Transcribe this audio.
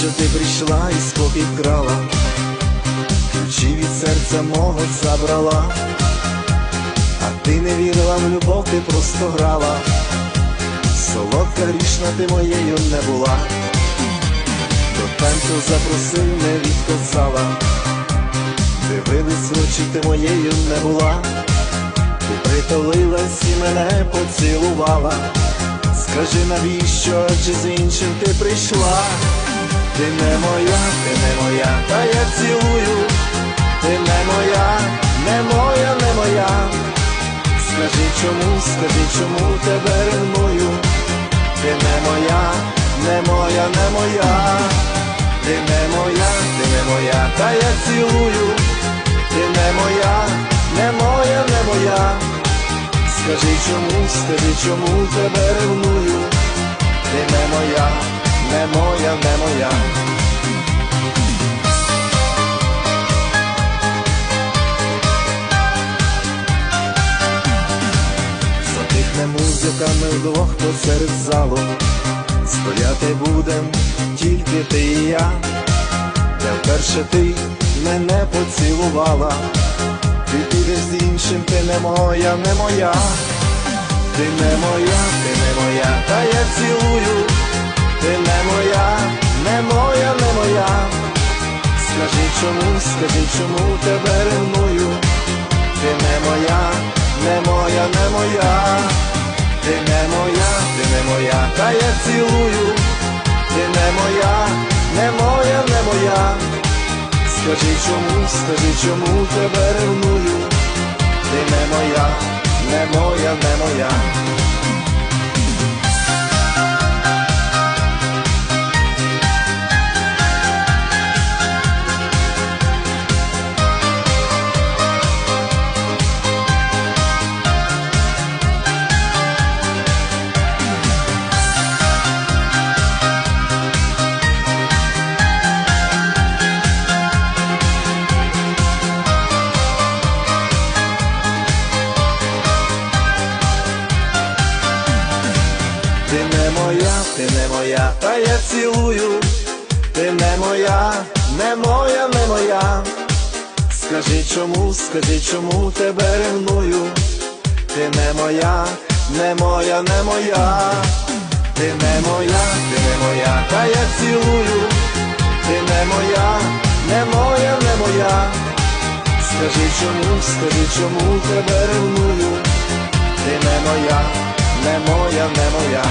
що ти прийшла і спокій вкрала, ключі від серця мого забрала, а ти не вірила в любов, ти просто грала, солодка грішна ти моєю не була, до танцю запросив, не відказала, дивились очі, ти моєю не була, ти притулилась і мене поцілувала. Скажи, навіщо чи з іншим ти прийшла? Ти не моя, ти не моя, та я цілую, ти не моя, не моя, не моя. Скажи чому, скажи, чому тебе ревную? Ти не моя, не моя, не моя, ти не моя, ти не моя, та я цілую, ти не моя, не моя, не моя. Скажи чому, скажи, чому тебе ревную? Ти не моя, не моя, не моя. Музика, ми вдвох посеред залу. Стояти будем тільки ти і я, де вперше ти мене поцілувала. Ти підеш з іншим, ти не моя, не моя, ти не моя, ти не моя, та я цілую, ти не моя, не моя, не моя. Скажи чому, скажи, чому тебе ревную, ти не моя, не моя, не моя, ти не моя, ти не моя, та я цілую, ти не моя, не моя, не моя. Скажи чому, скажи, чому тебе ревную, ти не моя, не моя, не моя. Ти не моя, та я цілую, ти не моя, не моя, не моя. Скажи чому, скажи, чому тебе ревную, ти не моя, не моя, не моя, ти не моя, ти не моя, та я цілую, ти не моя, не моя, не моя. Скажи чому, скажи, чому тебе ревную, ти не моя, не моя, не моя.